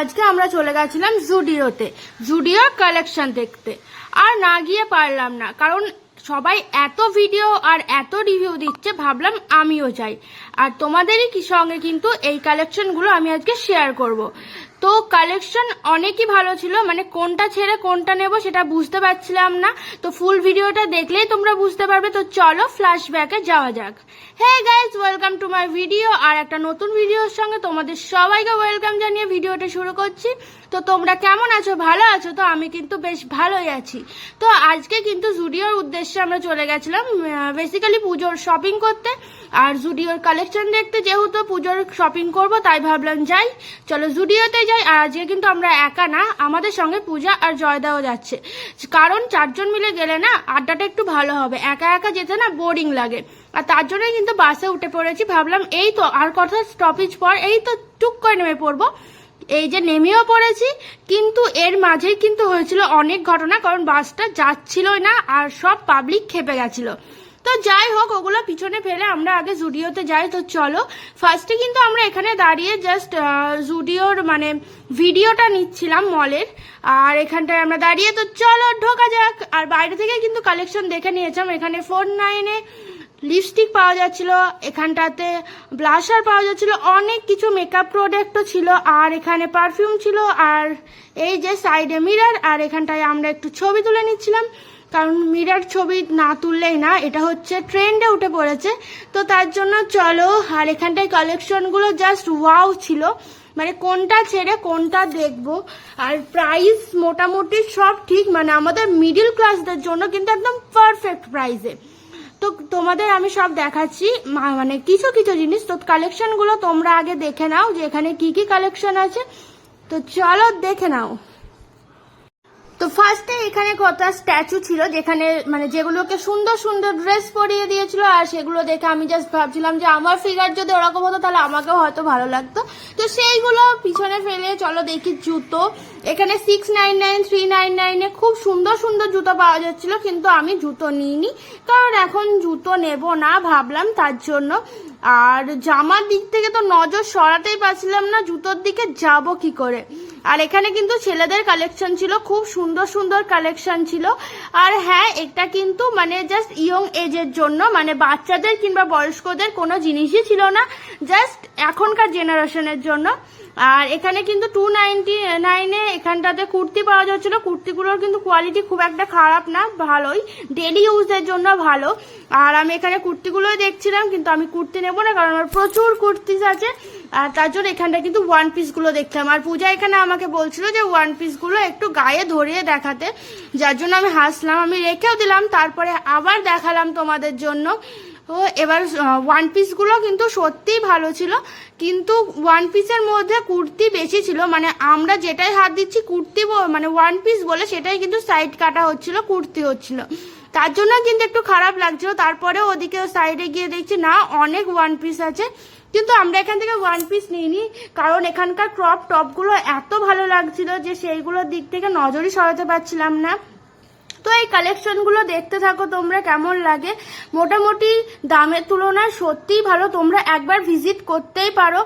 আজকে আমরা চলে গেছিলাম জুডিওতে, জুডিও কালেকশন দেখতে। আর না গিয়ে পারলাম না, কারণ সবাই এত ভিডিও আর এত রিভিউ দিচ্ছে, ভাবলাম আমিও যাই। আর তোমাদেরই সঙ্গে কিন্তু এই কালেকশনগুলো আমি আজকে শেয়ার করব। তো কালেকশন অনেকই ভালো ছিল মানে কোনটা ছেড়ে কোনটা নেব সেটা বুঝতে পারছিলাম না। তো ফুল ভিডিওটা দেখলেই তোমরা বুঝতে পারবে, তো চলো ফ্ল্যাশব্যাকে যাওয়া যাক। হ্যাঁ guys welcome to my video আর একটা নতুন ভিডিওর সঙ্গে তোমাদের সবাইকে ওয়েলকাম জানিয়ে ভিডিওটা শুরু করছি। তো তোমরা কেমন আছো? ভালো আছো? তো আমি কিন্তু বেশ ভালোই আছি। তো আজকে কিন্তু জুডিওর উদ্দেশ্যে আমরা চলে গেছিলাম বেসিক্যালি পুজোর শপিং করতে। আর জুডিওর কালেকশন দেখতে যেহেতু পুজোর শপিং করব, তাই ভাবলাম যাই। চলো জুডিওতে যাই আর আজকে কিন্তু আমরা একা না, আমাদের সঙ্গে পূজা আর জয়দাও যাচ্ছে। কারণ চারজন মিলে গেলে না আড্ডাটা একটু ভালো হবে। একা একা যেতে না বোরিং লাগে। আর তার জন্যই কিন্তু বাসে উঠে পড়েছি। ভাবলাম এই তো আর কথা স্টপেজ পর এই তো টুক করে নেমে পড়ব। এই যে নেমেও পড়েছি, কিন্তু এর মাঝেই কিন্তু হয়েছিল অনেক ঘটনা। কারণ বাসটা যাচ্ছিলই না আর সব পাবলিক খেপে গেছিল। তো যাই হোক, ওগুলো পিছনে ফেলে আমরা আগে জুডিওতে যাই। তো চলো ফার্স্টে কিন্তু আমরা এখানে দাঁড়িয়ে জাস্ট জুডিওর মানে ভিডিওটা নিচ্ছিলাম মলের। আর এখানটায় আমরা দাঁড়িয়ে, তো চলো ঢোকা যাক। আর বাইরে থেকে কিন্তু কালেকশন দেখে নিয়েছিলাম। এখানে ফোর নাইনে লিপস্টিক পাওয়া যাচ্ছিল, এখানটাতে ব্লাশার পাওয়া যাচ্ছিল, অনেক কিছু মেকআপ প্রোডাক্টও ছিল, আর এখানে পারফিউম ছিল, আর এই যে সাইডে মিরার আর এখানটায় আমরা একটু ছবি তুলে নিচ্ছিলাম। কারণ মিরার ছবি না তুললেই না, এটা হচ্ছে ট্রেন্ডে উঠে পড়েছে। তো তার জন্য চলো, আর এখানটায় কালেকশনগুলো জাস্ট ওয়াও ছিল। মানে কোনটা ছেড়ে কোনটা দেখব। আর প্রাইস মোটামুটি সব ঠিক মানে আমাদের মিডিল ক্লাসদের জন্য কিন্তু একদম পারফেক্ট প্রাইসে তো তোমাদের আমি সব দেখাচ্ছি মানে কিছু কিছু জিনিস। তো কালেকশনগুলো তোমরা আগে দেখে নাও যে এখানে কি কি কালেকশন আছে। তো চলো দেখে নাও। তো ফার্স্টে এখানে কত স্ট্যাচু ছিল যেখানে মানে যেগুলোকে সুন্দর সুন্দর ড্রেস পরিয়ে দিয়েছিল আর সেগুলো দেখে আমি জাস্ট ভাবছিলাম যে আমার ফিগার যদি ওরকম হতো তাহলে আমাকেও হয়তো ভালো লাগতো। তো সেইগুলো পিছনে ফেলে চলো দেখি জুতো। এখানে six nine nine three nine নাইনে খুব সুন্দর সুন্দর জুতো পাওয়া যাচ্ছিল কিন্তু আমি জুতো নিইনি। কারণ এখন জুতো নেব না ভাবলাম তার জন্য। আর জামার দিক থেকে তো নজর সরাতেই পারছিলাম না, জুতোর দিকে যাব কি করে? আর এখানে কিন্তু ছেলেদের কালেকশন ছিল, খুব সুন্দর সুন্দর কালেকশন ছিল। আর হ্যাঁ এটা কিন্তু মানে জাস্ট ইয়ং এজের জন্য মানে বাচ্চাদের কিংবা বয়স্কদের কোনো জিনিসই ছিল না জাস্ট এখনকার জেনারেশনের জন্য। আর এখানে কিন্তু টু নাইনটি নাইনে এখানটাতে কুর্তি পাওয়া যাচ্ছিল। কুর্তিগুলোর কিন্তু কোয়ালিটি খুব একটা খারাপ না, ভালোই। ডেলি ইউজের জন্য ভালো। আর আমি এখানে কুর্তিগুলোই দেখছিলাম, কিন্তু আমি কুর্তি নেব না, কারণ আমার প্রচুর কুর্তিস আছে। আর তার জন্য এখানটা কিন্তু ওয়ান পিসগুলো দেখতাম আর পূজা এখানে আমাকে বলছিল যে ওয়ান পিসগুলো একটু গায়ে ধরিয়ে দেখাতে। যার জন্য আমি হাসলাম, আমি রেখেও দিলাম, তারপরে আবার দেখালাম তোমাদের জন্য। এবার ওয়ান পিসগুলো কিন্তু সত্যিই ভালো ছিল। কিন্তু ওয়ান পিসের মধ্যে কুর্তি বেশি ছিল। মানে আমরা যেটাই হাত দিচ্ছি, কুর্তি মানে ওয়ান পিস বলে সেটাই কিন্তু সাইড কাটা হচ্ছিল, কুর্তি হচ্ছিল। তার জন্য কিন্তু একটু খারাপ লাগছিল। তারপরে ওদিকে সাইডে গিয়ে দেখছি, না, অনেক ওয়ান পিস আছে। কিন্তু আমরা এখান থেকে ওয়ান পিস নিইনি। কারণ এখানকার ক্রপ টপগুলো এত ভালো লাগছিল যে সেইগুলোর দিক থেকে নজরই সরাতে পারছিলাম না। তো এই কালেকশনগুলো দেখতে থাকো, তোমরা কেমন লাগে। মোটামুটি দামের তুলনায় সত্যিই ভালো, তোমরা একবার ভিজিট করতেই পারো।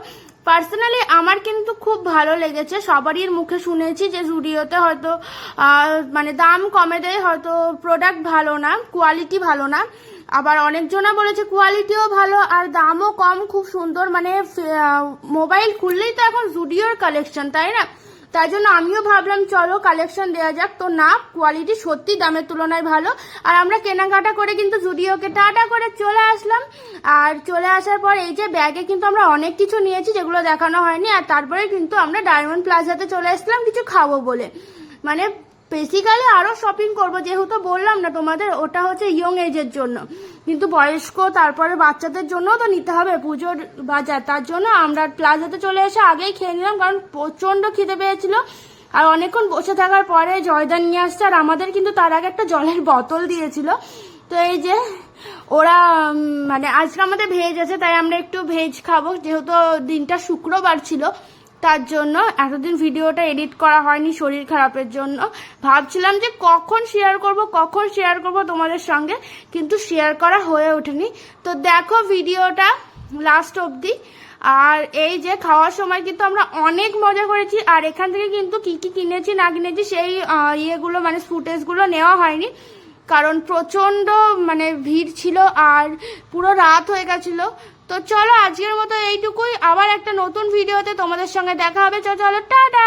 পার্সোনালি আমার কিন্তু খুব ভালো লেগেছে, সবারই মুখে শুনেছি যে জুডিওতে হয়তো মানে দাম কমে দেয়, হয়তো প্রোডাক্ট ভালো না কোয়ালিটি ভালো না। আবার অনেকজনা বলেছে কোয়ালিটিও ভালো, আর দামও কম, খুব সুন্দর মানে মোবাইল খুললেই তো এখন জুডিওর কালেকশন তাই না? তাই জন্য আমিও ভাবলাম, চলো কালেকশন দেওয়া যাক। তো না কোয়ালিটি সত্যি দামের তুলনায় ভালো। আর আমরা কেনাকাটা করে কিন্তু জুডিওকে টাটা করে চলে আসলাম। আর চলে আসার পর এই যে ব্যাগে কিন্তু আমরা অনেক কিছু নিয়েছি যেগুলো দেখানো হয়নি। আর তারপরে কিন্তু আমরা ডায়মন্ড প্লাজাতে চলে আসলাম কিছু খাব বলে। মানে বেসিক্যালি আরও শপিং করব, যেহেতু বললাম না তোমাদের, ওটা হচ্ছে ইয়ং এজের জন্য। কিন্তু বয়স্ক, তারপরে বাচ্চাদের জন্যও তো নিতে হবে পুজোর বাজার। তার জন্য আমরা প্লাজাতে চলে এসে আগেই খেয়ে নিলাম, কারণ প্রচণ্ড খিদে পেয়েছিল। আর অনেকক্ষণ বসে থাকার পরে জয়দান নিয়ে আসছে, আর আমাদের কিন্তু তার আগে একটা জলের বোতল দিয়েছিল। তো এই যে, ওরা মানে আজকে আমাদের ভেজ আছে, তাই আমরা একটু ভেজ খাব, যেহেতু দিনটা শুক্রবার ছিল। তার জন্য এতদিন ভিডিওটা এডিট করা হয়নি শরীর খারাপের জন্য। ভাবছিলাম যে কখন শেয়ার করব, কখন শেয়ার করব তোমাদের সঙ্গে, কিন্তু শেয়ার করা হয়ে ওঠেনি। তো দেখো ভিডিওটা লাস্ট অবধি। আর এই যে খাওয়ার সময় কিন্তু আমরা অনেক মজা করেছি, আর এখান থেকে কিন্তু কি কি কিনেছি, না কিনেছি সেই ইয়েগুলো মানে ফুটেজগুলো নেওয়া হয়নি। কারণ প্রচণ্ড মানে ভিড় ছিল, আর পুরো রাত হয়ে গেছিল। তো চলো আজকের মতো এইটুকুই। আবার একটা নতুন ভিডিওতে তোমাদের সঙ্গে দেখা হবে। চলো টাটা!